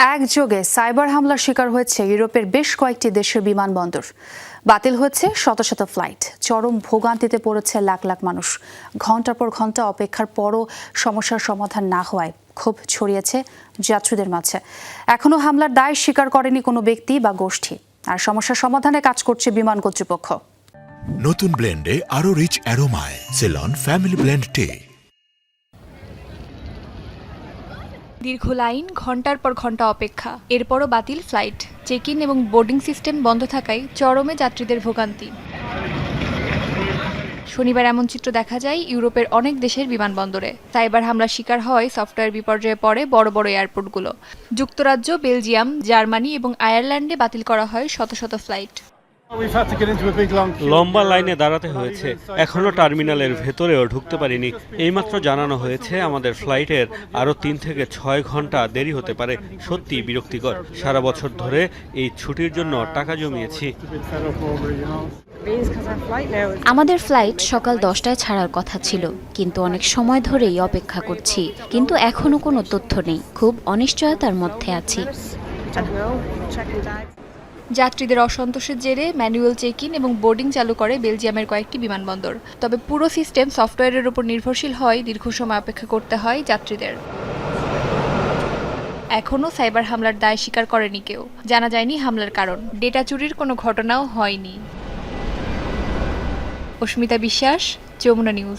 একযোগে সাইবার হামলার শিকার হয়েছে ইউরোপের বেশ কয়েকটি দেশের বিমানবন্দর। বাতিল হয়েছে শত শত ফ্লাইট। চরম ভোগান্তিতে পড়েছে লাখ লাখ মানুষ। ঘণ্টার পর ঘণ্টা অপেক্ষার পরও সমস্যার সমাধান না হওয়ায় ক্ষোভ ছড়িয়েছে যাত্রীদের মাঝে। এখনও হামলার দায় স্বীকার করেনি কোনো ব্যক্তি বা গোষ্ঠী। আর সমস্যার সমাধানে কাজ করছে বিমান কর্তৃপক্ষ। নতুন ব্লেন্ডে আরও rich অ্যারোমায়। Ceylon family blend tea. দীর্ঘ লাইন, ঘণ্টার পর ঘণ্টা অপেক্ষা। এরপরও বাতিল ফ্লাইট। চেক ইন এবং বোর্ডিং সিস্টেম বন্ধ থাকায় চরমে যাত্রীদের ভোগান্তি। শনিবার এমন চিত্র দেখা যায় ইউরোপের অনেক দেশের বিমানবন্দরে। সাইবার হামলার শিকার হয় সফটওয়্যার বিপর্যয়ে পড়ে বড় বড় এয়ারপোর্টগুলো। যুক্তরাজ্য, বেলজিয়াম, জার্মানি এবং আয়ারল্যান্ডে বাতিল করা হয় শত শত ফ্লাইট। লম্বা লাইনে দাঁড়াতে হয়েছে। এখনও টার্মিনালের ভেতরেও ঢুকতে পারিনি। এইমাত্র জানানো হয়েছে আমাদের ফ্লাইটের আরও তিন থেকে ছয় ঘণ্টা দেরি হতে পারে। সত্যি বিরক্তিকর। সারা বছর ধরে এই ছুটির জন্য টাকা জমিয়েছি. আমাদের ফ্লাইট সকাল দশটায় ছাড়ার কথা ছিল কিন্তু অনেক সময় ধরেই অপেক্ষা করছি। কিন্তু এখনও কোনো তথ্য নেই। খুব অনিশ্চয়তার মধ্যে আছি। যাত্রীদের অসন্তোষের জেরে ম্যানুয়াল চেক ইন এবং বোর্ডিং চালু করে বেলজিয়ামের কয়েকটি বিমানবন্দর। তবে পুরো সিস্টেম সফটওয়্যারের উপর নির্ভরশীল হয়, দীর্ঘ সময় অপেক্ষা করতে হয় যাত্রীদের। এখনও সাইবার হামলার দায় স্বীকার করেনি কেউ। জানা যায়নি হামলার কারণ। ডেটা চুরির কোনো ঘটনাও হয়নি। অস্মিতা বিশ্বাস, যমুনা নিউজ।